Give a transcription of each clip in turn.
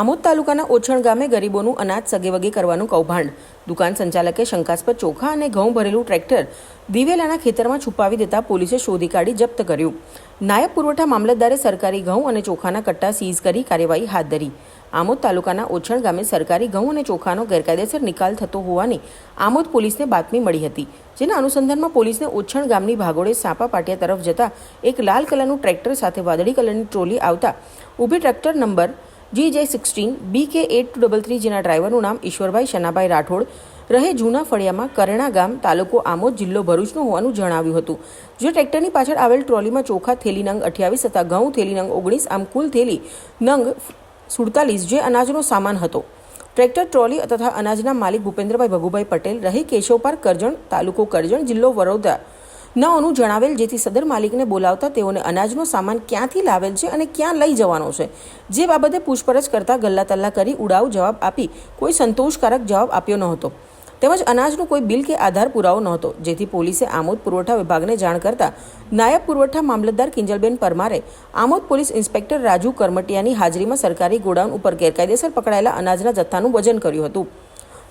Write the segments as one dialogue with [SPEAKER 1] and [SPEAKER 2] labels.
[SPEAKER 1] આમોદ તાલુકાના ઓછણ ગામે ગરીબોનું અનાજ સગેવગે કરવાનું કૌભાંડ. દુકાન સંચાલકે શંકાસ્પદ ચોખા અને ઘઉં ભરેલું ટ્રેક્ટર દિવેલાના ખેતરમાં છુપાવી દેતા પોલીસે શોધી કાઢી જપ્ત કર્યું. નાયબ પુરવઠા મામલતદારે સરકારી ઘઉં અને ચોખાના કટ્ટા સીઝ કરી કાર્યવાહી હાથ ધરી. આમોદ તાલુકાના ઓછણ ગામે સરકારી ઘઉં અને ચોખાનો ગેરકાયદેસર નિકાલ થતો હોવાની આમોદ પોલીસને બાતમી મળી હતી, જેના અનુસંધાનમાં પોલીસને ઓછણ ગામની ભાગોળે સાપા પાટિયા તરફ જતા એક લાલ કલરનું ટ્રેક્ટર સાથે વાદળી કલરની ટ્રોલી આવતા ઊભી ટ્રેક્ટર નંબર જી જે સિક્સટીન બી કે એટ ટુ ડબલ થ્રી જેના ડ્રાઈવરનું નામ ઈશ્વરભાઈ શનાભાઈ રાઠોડ રહે જૂના ફળિયામાં કરણા ગામ તાલુકો આમોદ જિલ્લો ભરૂચનું હોવાનું જણાવ્યું હતું. જે ટ્રેક્ટરની પાછળ આવેલ ટ્રોલીમાં ચોખા, થેલી નંગ અઠ્યાવીસ તથા ઘઉં, થેલી નંગ ઓગણીસ, આમ કુલ થેલી નંગ સુડતાલીસ જે અનાજનો સામાન હતો. ટ્રેક્ટર, ટ્રોલી તથા અનાજના માલિક ભૂપેન્દ્રભાઈ ભગુભાઈ પટેલ રહી કેશવપાર કરજણ તાલુકો કરજણ જિલ્લો વડોદરા. નઓનું જણાવેલ જેથી સદર માલિકને બોલાવતા તેઓને અનાજનો સામાન ક્યાંથી લાવેલ છે અને ક્યાં લઈ જવાનો છે. જે બાબતે પૂછપરછ કરતા ગલ્લા તલ્લા કરી ઉડાવ જવાબ આપી કોઈ સંતોષકારક જવાબ આપ્યો નહોતો. તેમજ અનાજનો કોઈ બિલ કે આધાર પુરાવો નહોતો, જેથી પોલીસે આમોદ પુરવઠા વિભાગને જાણ કરતા નાયબ પુરવઠા મામલતદાર કિંજલબેન પરમારે આમોદ પોલીસ ઇન્સ્પેક્ટર રાજુ કરમટિયાની હાજરીમાં સરકારી ગોડાઉન ઉપર ગેરકાયદેસર પકડાયેલા અનાજના જથ્થાનું વજન કર્યું હતું.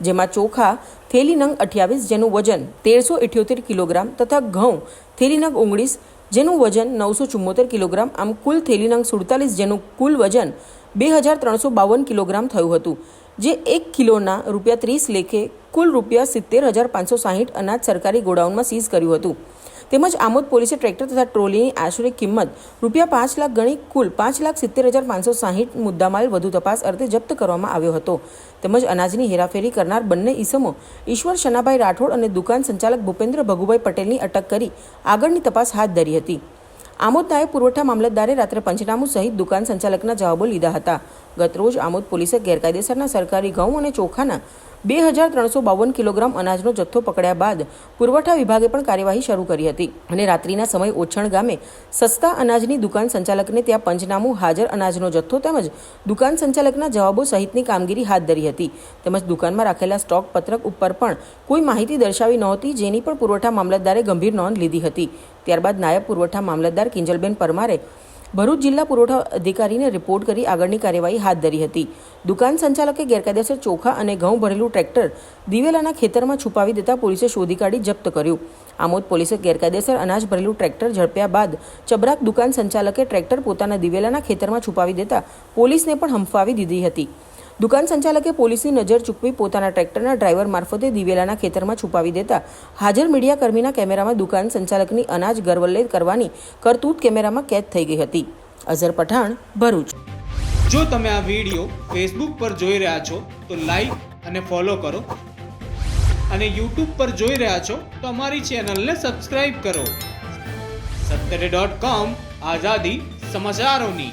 [SPEAKER 1] જેમાં ચોખા થેલીનંગ અઠ્યાવીસ જેનું વજન તેરસો ઇઠ્યોતેર કિલોગ્રામ તથા ઘઉં, થેલી નંગ ઓગણીસ જેનું વજન નવસો ચુમ્મોતેર કિલોગ્રામ, આમ કુલ થેલીનંગ સુડતાલીસ જેનું કુલ વજન બે હજાર ત્રણસો બાવન કિલોગ્રામ થયું હતું, જે એક કિલોના રૂપિયા ત્રીસ લેખે કુલ રૂપિયા સિત્તેર હજાર પાંચસો સાહીઠ અનાજ સરકારી ગોડાઉનમાં સીઝ કર્યું હતું. તેમજ આમોદ પોલીસે ટ્રેક્ટર તથા ટ્રોલીની આશરે કિંમત રૂપિયા પાંચ લાખ ગણી કુલ પાંચ લાખ સિત્તેર હજાર પાંચસો સાહીઠ મુદ્દામાલ વધુ તપાસ અર્થે જપ્ત કરવામાં આવ્યો હતો. તેમજ અનાજની હેરાફેરી કરનાર બંને ઈસમો ઈશ્વર શનાભાઈ રાઠોડ અને દુકાન સંચાલક ભૂપેન્દ્ર ભગુભાઈ પટેલની અટક કરી આગળની તપાસ હાથ ધરી હતી. આમોદ નાયબ પુરવઠા મામલતદારે રાત્રે પંચનામું સહિત દુકાન સંચાલકના જવાબો લીધા હતા. ગતરોજ આમોદ પોલીસે ગેરકાયદેસરના સરકારી ઘઉં અને ચોખાના બે હજાર ત્રણસો બાવન કિલોગ્રામ અનાજનો જથ્થો પકડ્યા બાદ પુરવઠા વિભાગે પણ કાર્યવાહી શરૂ કરી હતી. અને રાત્રિના સમય ઓછણ ગામે સસ્તા અનાજની દુકાન સંચાલકને ત્યાં પંચનામું હાજર અનાજનો જથ્થો તેમજ દુકાન સંચાલકના જવાબો સહિતની કામગીરી હાથ ધરી હતી. તેમજ દુકાનમાં રાખેલા સ્ટોક પત્રક ઉપર પણ કોઈ માહિતી દર્શાવી નહોતી, જેની પણ પુરવઠા મામલતદારે ગંભીર નોંધ લીધી હતી. ત્યારબાદ નાયબ પુરવઠા મામલતદાર કિંજલબેન પરમારે ભરૂચ જિલ્લા પુરવઠા અધિકારીને રિપોર્ટ કરી આગળની કાર્યવાહી હાથ ધરી હતી. દુકાન સંચાલકે ગેરકાયદેસર ચોખા અને ઘઉં ભરેલું ટ્રેક્ટર દિવેલાના ખેતરમાં છુપાવી દેતા પોલીસે શોધી કાઢી જપ્ત કર્યું. આમોદ પોલીસે ગેરકાયદેસર અનાજ ભરેલું ટ્રેક્ટર ઝડપ્યા બાદ ચબરાક દુકાન સંચાલકે ટ્રેક્ટર પોતાના દિવેલાના ખેતરમાં છુપાવી દેતા પોલીસને પણ હંફાવી દીધી હતી. દુકાન સંચાલકે પોલીસની નજર ચૂકવી પોતાના ટ્રેક્ટરના ડ્રાઈવર મારફતે દિવેલાના ખેતરમાં છુપાવી દેતા હાજર મીડિયાકર્મીના કેમેરામાં દુકાન સંચાલકની અનાજ ગરવલે કરવાની કરતૂત કેમેરામાં કેદ થઈ ગઈ હતી. અઝર પઠાણ, ભરૂચ.
[SPEAKER 2] જો તમે આ વીડિયો ફેસબુક પર જોઈ રહ્યા છો, તો લાઈક અને ફોલો કરો. અને યુટ્યુબ પર જોઈ રહ્યા છો, તો અમારી ચેનલને સબસ્ક્રાઇબ કરો. સત્તરે ડોટ કોમ આઝાદી સમાચારોની.